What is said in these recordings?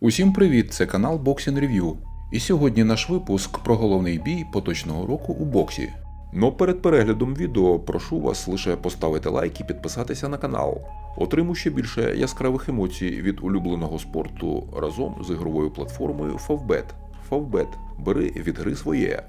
Усім привіт! Це канал Boxing Review. І сьогодні наш випуск про головний бій поточного року у боксі. Но перед переглядом відео прошу вас лише поставити лайк і підписатися на канал. Отримуй ще більше яскравих емоцій від улюбленого спорту разом з ігровою платформою Favbet. Favbet. Бери від гри своє.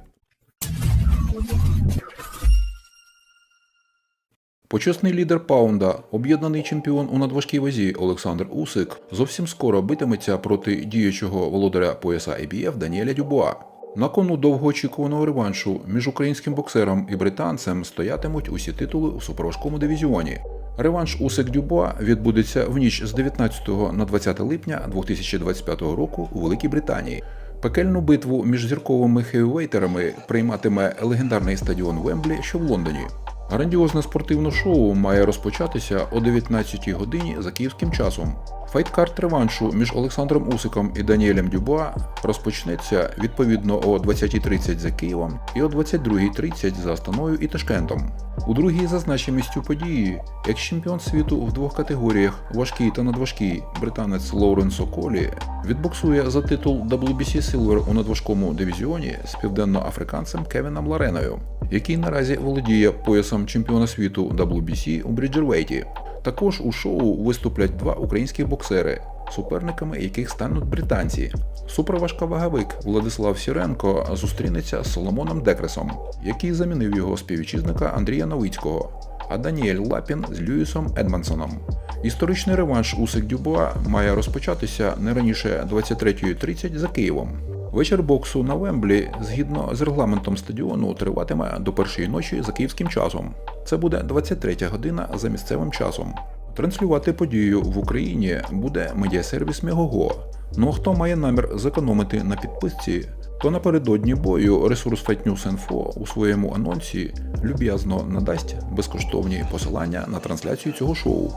Почесний лідер паунда, об'єднаний чемпіон у надважкій вазі Олександр Усик, зовсім скоро битиметься проти діючого володаря пояса IBF Даніеля Дюбуа. На кону довгоочікуваного реваншу між українським боксером і британцем стоятимуть усі титули у суперважкому дивізіоні. Реванш Усик Дюбуа відбудеться в ніч з 19 на 20 липня 2025 року у Великій Британії. Пекельну битву між зірковими хевівейтерами прийматиме легендарний стадіон Вемблі, що в Лондоні. Грандіозне спортивне шоу має розпочатися о 19 годині за київським часом. Файткарт реваншу між Олександром Усиком і Даніелем Дюбуа розпочнеться відповідно о 20.30 за Києвом і о 22.30 за Астаною і Ташкентом. У другій за значимістю події, як чемпіон світу в двох категоріях важкий та надважкий, британець Лоуренсо Колі відбоксує за титул WBC Silver у надважкому дивізіоні з південноафриканцем Кевіном Лареною, який наразі володіє поясом чемпіона світу WBC у Бріджервейті. Також у шоу виступлять два українських боксери, суперниками яких стануть британці. Суперважковаговик Владислав Сіренко зустрінеться з Соломоном Декресом, який замінив його співвітчизника Андрія Новицького, а Даніель Лапін з Льюісом Едмансоном. Історичний реванш Усик Дюбуа має розпочатися не раніше 23.30 за Києвом. Вечір боксу на Вемблі, згідно з регламентом стадіону, триватиме до першої ночі за київським часом. Це буде 23 година за місцевим часом. Транслювати подію в Україні буде медіасервіс Мегого. Ну а хто має намір зекономити на підписці, то напередодні бою ресурс Fight News Info у своєму анонсі люб'язно надасть безкоштовні посилання на трансляцію цього шоу.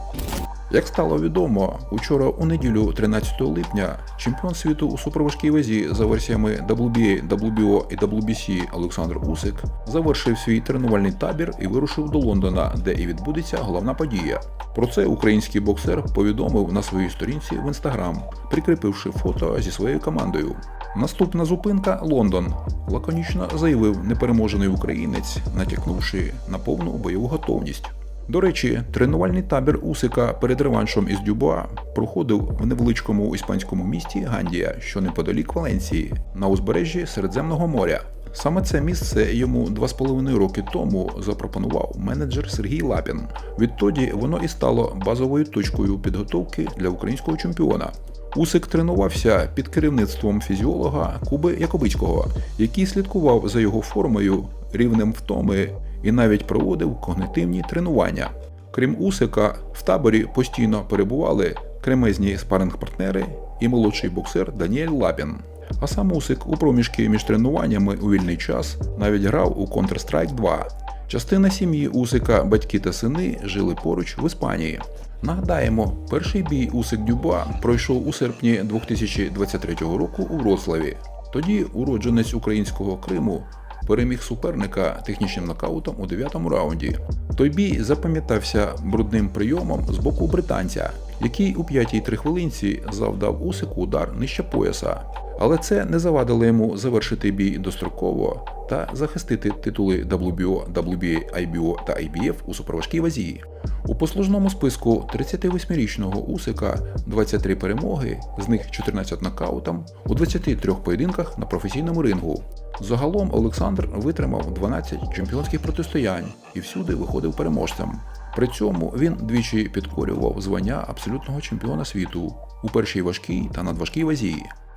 Як стало відомо, учора у неділю 13 липня чемпіон світу у суперважкій вазі за версіями WBA, WBO і WBC Олександр Усик завершив свій тренувальний табір і вирушив до Лондона, де і відбудеться головна подія. Про це український боксер повідомив на своїй сторінці в інстаграм, прикріпивши фото зі своєю командою. Наступна зупинка Лондон. Лаконічно заявив непереможений українець, натякнувши на повну бойову готовність. До речі, тренувальний табір Усика перед реваншом із Дюбуа проходив в невеличкому іспанському місті Гандія, що неподалік Валенції, на узбережжі Середземного моря. Саме це місце йому два з половиною роки тому запропонував менеджер Сергій Лапін. Відтоді воно і стало базовою точкою підготовки для українського чемпіона. Усик тренувався під керівництвом фізіолога Куби Якобицького, який слідкував за його формою, рівнем втоми і навіть проводив когнитивні тренування. Крім Усика, в таборі постійно перебували кремезні спаринг-партнери і молодший боксер Даніель Лапін. А сам Усик у проміжки між тренуваннями у вільний час навіть грав у Counter-Strike 2. Частина сім'ї Усика, батьки та сини жили поруч в Іспанії. Нагадаємо, перший бій Усик Дюба пройшов у серпні 2023 року у Вроцлаві. Тоді уродженець українського Криму переміг суперника технічним нокаутом у дев'ятому раунді. Той бій запам'ятався брудним прийомом з боку британця, який у п'ятій три хвилинці завдав Усику удар нижче пояса. Але це не завадило йому завершити бій достроково та захистити титули WBO, WBA, IBO та IBF у суперважкій вазі. У послужному списку 38-річного Усика 23 перемоги, з них 14 нокаутом, у 23 поєдинках на професійному рингу. Загалом Олександр витримав 12 чемпіонських протистоянь і всюди виходив переможцем. При цьому він двічі підкорював звання абсолютного чемпіона світу у першій важкій та надважкій вазі.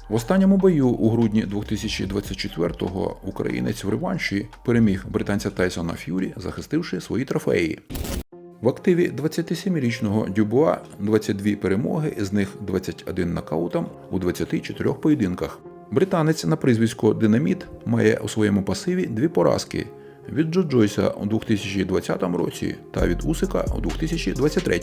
В останньому бою у грудні 2024-го українець в реванші переміг британця Тайсона Ф'юрі, захистивши свої трофеї. В активі 27-річного Дюбуа 22 перемоги, з них 21 нокаутом у 24 поєдинках. Британець на прізвисько Динаміт має у своєму пасиві дві поразки від Джо Джойса у 2020 році та від Усика у 2023.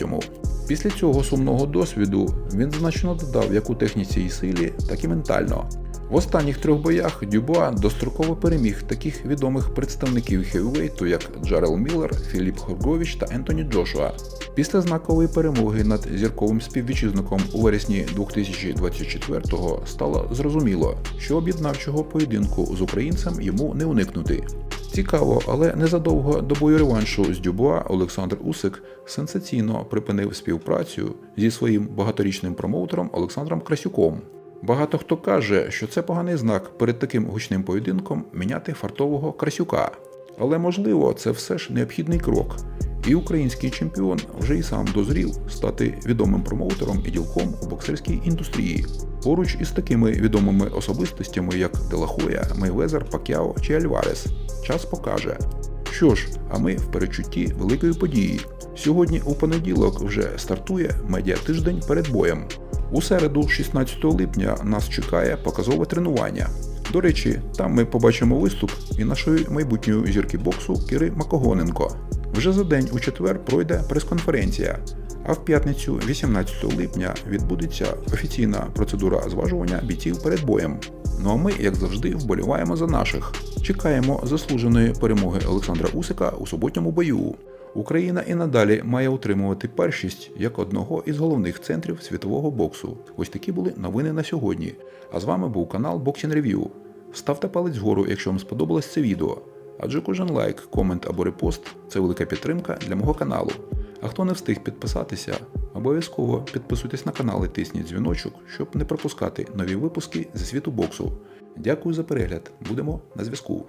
Після цього сумного досвіду він значно додав як у техніці і силі, так і ментально. В останніх трьох боях Дюбуа достроково переміг таких відомих представників хевівейту, як Джарел Міллер, Філіп Хоргович та Ентоні Джошуа. Після знакової перемоги над зірковим співвітчизником у вересні 2024-го стало зрозуміло, що об'єднавчого поєдинку з українцем йому не уникнути. Цікаво, але незадовго до бою реваншу з Дюбуа Олександр Усик сенсаційно припинив співпрацю зі своїм багаторічним промоутером Олександром Красюком. Багато хто каже, що це поганий знак перед таким гучним поєдинком міняти фартового Красюка. Але можливо, це все ж необхідний крок. І український чемпіон вже й сам дозрів стати відомим промоутером і ділком у боксерській індустрії. Поруч із такими відомими особистостями, як Делахоя, Мейвезер, Пакяо чи Альварес. Час покаже. Що ж, а ми в передчутті великої події. Сьогодні у понеділок вже стартує медіатиждень перед боєм. У середу, 16 липня, нас чекає показове тренування. До речі, там ми побачимо виступ і нашої майбутньої зірки боксу Кири Макогоненко. Вже за день у четвер пройде прес-конференція, а в п'ятницю, 18 липня, відбудеться офіційна процедура зважування бійців перед боєм. Ну а ми, як завжди, вболіваємо за наших. Чекаємо заслуженої перемоги Олександра Усика у суботньому бою. Україна і надалі має утримувати першість як одного із головних центрів світового боксу. Ось такі були новини на сьогодні. А з вами був канал Boxing Review. Ставте палець вгору, якщо вам сподобалось це відео. Адже кожен лайк, комент або репост це велика підтримка для мого каналу. А хто не встиг підписатися, обов'язково підписуйтесь на канал і тисніть дзвіночок, щоб не пропускати нові випуски зі світу боксу. Дякую за перегляд. Будемо на зв'язку.